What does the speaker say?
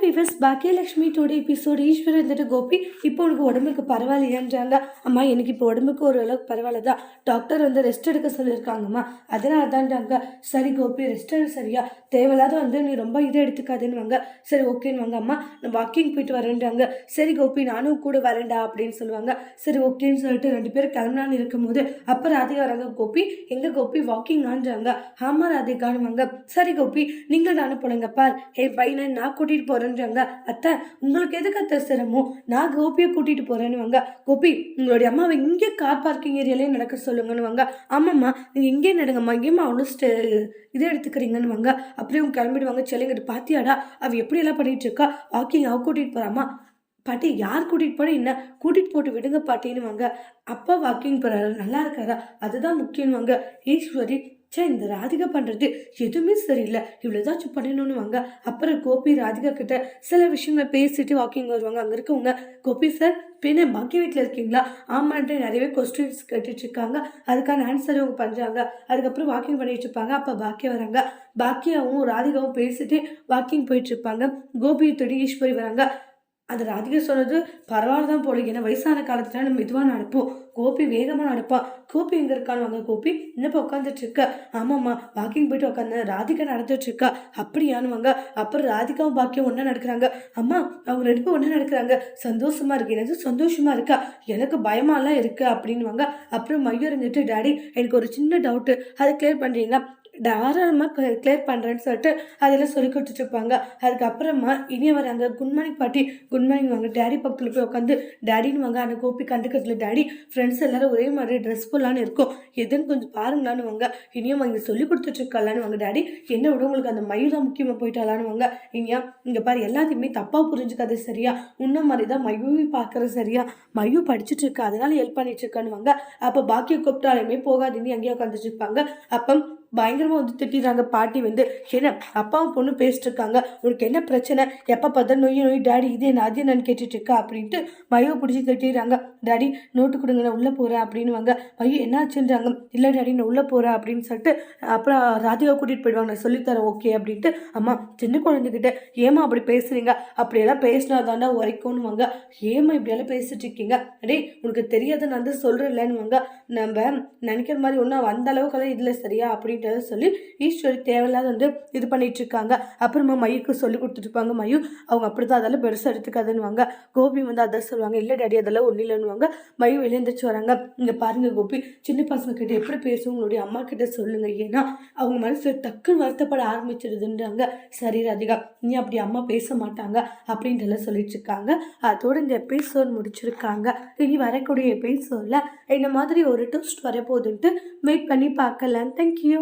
விவஸ் Baakiyalakshmi today episode Eswaran இருந்துட்டு கோபி இப்போ உனக்கு உடம்புக்கு பரவாயில்லையான்றாங்க அம்மா எனக்கு இப்போ உடம்புக்கு ஓரளவுக்கு பரவாயில்ல தான் டாக்டர் வந்து ரெஸ்ட் எடுக்க சொல்லியிருக்காங்கம்மா அதனால தான்டாங்க சரி கோபி ரெஸ்ட் எடு சரியா தேவையில்லாத வந்து நீ ரொம்ப இதை எடுத்துக்காதுன்னு சரி ஓகேன்னு அம்மா நான் வாக்கிங் போயிட்டு வரேன்றாங்க சரி கோபி நானும் கூட வரேன்டா அப்படின்னு சொல்லுவாங்க சரி ஓகேன்னு சொல்லிட்டு ரெண்டு பேரும் கிளம்பினான்னு இருக்கும்போது அப்போ ராதிகா வராங்க கோபி எங்க கோபி வாக்கிங் ஆன்றாங்க? ஆமா ராதிகானுவாங்க சரி கோபி நீங்கள் தானே போனங்க பார். ஹே பையனை நான் கூட்டிட்டு போகிறேன்றாங்க அத்தை உங்களுக்கு எதுக்கு அத்தை சிரமம்? நான் கோபியை கூட்டிகிட்டு போகிறேன்னுவாங்க கோபி உங்களுடைய அம்மாவை இங்கே கார் பார்க்கிங் ஏரியாலே நடக்க சொல்லுங்கன்னுவாங்க. ஆமாம்மா நீங்கள் இங்கே நடங்கம்மா. இங்கேயும்மா அவ்வளோ ஸ்டே இதை எடுத்துக்கிறீங்கன்னுவாங்க. அப்படியே அவங்க கிளம்பிடுவாங்க. செல்லுங்கிட்ட பாத்தியாடா அவள் எப்படியெல்லாம் பண்ணிகிட்டு இருக்கா வாக்கிங் அவ கூட்டிகிட்டு போகிறாமா பாட்டி யார் கூட்டிகிட்டு போனால் என்ன? கூட்டிகிட்டு போட்டு விடுங்க பாட்டின்னு வாங்க அப்பா வாக்கிங் போகிறாரு நல்லா இருக்காரா? அதுதான் முக்கியம்வாங்க ஈஸ்வரி ச்சே இந்த ராதிகா பண்ணுறது எதுவுமே சரியில்லை. இவ்வளோதாச்சும் பண்ணணும்னு வாங்க அப்புறம் கோபி ராதிகா கிட்ட சில விஷயங்களை பேசிட்டு வாக்கிங் வருவாங்க. அங்கே இருக்கவங்க கோபி சார் பின்ன பாக்கிய வீட்டில் இருக்கீங்களா? ஆமான்ட்டு நிறையவே கொஸ்டின்ஸ் கேட்டுட்டு இருக்காங்க அதுக்கான ஆன்சர் அவங்க பண்ணுறாங்க அதுக்கப்புறம் வாக்கிங் பண்ணிட்டு இருப்பாங்க அப்போ பாக்கியா வராங்க. பாக்கியாவும் ராதிகாவும் பேசிட்டு வாக்கிங் போயிட்டு இருப்பாங்க கோபி தொடி ஈஸ்வரி வராங்க. அந்த ராதிகா சொன்னது பரவாயில்ல தான் போல ஏன்னா வயசான காலத்துல நம்ம மெதுவாக நடப்போம். கோபி வேகமாக நடப்பான் கோபி எங்கே இருக்கான்னு வாங்க கோபி. என்னப்பா உட்காந்துட்டு இருக்க ஆமாம்மா வாக்கிங் போயிட்டு உட்காந்து ராதிகா நடந்துட்டு இருக்கா அப்படியான்னு வாங்க. அப்புறம் ராதிகாவும் பாக்கியம் ஒன்றா நடக்கிறாங்க. அம்மா அவங்க ரெண்டு பேரும் ஒன்றா நடக்கிறாங்க. சந்தோஷமா இருக்கு. எனக்கு சந்தோஷமா இருக்கா? எனக்கு பயமாலாம் இருக்கு. அப்படின்னு வாங்க. அப்புறம் மையம் இருந்துட்டு டாடி எனக்கு ஒரு சின்ன டவுட்டு அதை கிளியர் பண்ணுறீங்களா தாராளமாக கிளியர் பண்ணுறேன்னு சொல்லிட்டு அதெல்லாம் சொல்லி கொடுத்துட்ருப்பாங்க. அதுக்கப்புறமா இனிய வராங்க குட் மார்னிங் பாட்டி குட் மார்னிங் வாங்க. டேடி பக்கத்தில் போய் உட்காந்து டேடின்னு வாங்க. அந்த கோபி கண்டுக்கிறதுல டேடி ஃப்ரெண்ட்ஸ் எல்லாரும் ஒரே மாதிரி ட்ரெஸ் போடலான்னு இருக்கும். எதுன்னு கொஞ்சம் பாருங்களான்னு வாங்க. இனியும் வாங்க சொல்லி கொடுத்துட்ருக்கலான்னு வாங்க டேடி என்ன விட உங்களுக்கு அந்த மயூ தான் முக்கியமாக போயிட்டாலான்னு வாங்க. இனியா இங்கே பாரு எல்லாத்தையுமே தப்பாக புரிஞ்சுக்காது சரியா. உன்ன மாதிரி தான் மயூவி பார்க்குறது சரியா. மயூ படிச்சுட்டு இருக்கா அதனால ஹெல்ப் பண்ணிட்டு இருக்கான்னு வாங்க. அப்போ பாக்கிய கூப்பிட்டாலுமே போகாதுன்னு அங்கேயே உட்காந்துட்டு இருப்பாங்க அப்போ பயங்கரமாக வந்து திட்டிடுறாங்க. பாட்டி வந்து என்ன அப்பாவும் பொண்ணு பேசிட்டு இருக்காங்க உனக்கு என்ன பிரச்சனை? எப்போ பார்த்தா நொய் நொய் டாடி இது என்ன அது என்னன்னு கேட்டுட்டு இருக்கா அப்படின்ட்டு மயவை பிடிச்சி திட்டிடுறாங்க. டாடி நோட்டு கொடுங்க நான் உள்ளே போகிறேன் அப்படின்னு வாங்க மையோ என்னாச்சுன்றாங்க இல்லை டாடி நான் உள்ளே போகிறேன் அப்படின்னு சொல்லிட்டு அப்புறம் ராதிகா கூட்டிகிட்டு போயிடுவாங்க. நான் சொல்லித்தரேன் ஓகே அப்படின்ட்டு அம்மா சின்ன குழந்தைகிட்ட ஏமா அப்படி பேசுகிறீங்க அப்படியெல்லாம் பேசினா தாண்டா உரைக்கும்னு வாங்க ஏமா இப்படியெல்லாம் பேசிட்டு இருக்கீங்க அடே உனக்கு தெரியாத நான் வந்து இல்லைன்னு வாங்க நம்ம நினைக்கிற மாதிரி ஒன்றும் அந்த அளவுக்கெல்லாம் இல்லை சரியா? அப்படின்னு அப்படின்றத சொல்லி ஈஸ்வரி தேவையில்லாத வந்து இது பண்ணிட்டு இருக்காங்க அப்புறமா மையுக்கு சொல்லி கொடுத்துருப்பாங்க மயு அவங்க அப்படிதான் அதெல்லாம் பெருசாக எடுத்துக்காதுன்னுவாங்க. கோபி வந்து அதை சொல்லுவாங்க. இல்லை டாடி அதெல்லாம் ஒன்றும் இல்லைன்னுவாங்க. மயு எழுந்திரிச்சு வராங்க. இங்கே பாருங்க கோபி சின்ன பசங்க கிட்ட எப்படி பேசும் உங்களுடைய அம்மா கிட்ட சொல்லுங்க. ஏன்னா அவங்க மனசு டக்குன்னு வருத்தப்பட ஆரம்பிச்சிருதுன்றாங்க சரி ராதிகா நீ அப்படி அம்மா பேச மாட்டாங்க அப்படின்றலாம் சொல்லிட்டு இருக்காங்க அதோட இந்த எபிசோட் முடிச்சிருக்காங்க. இனி வரக்கூடிய எபிசோடில் இந்த மாதிரி ஒரு டூஸ்ட் வரப்போகுதுன்ட்டு வெயிட் பண்ணி பார்க்கலாம். தேங்க்யூ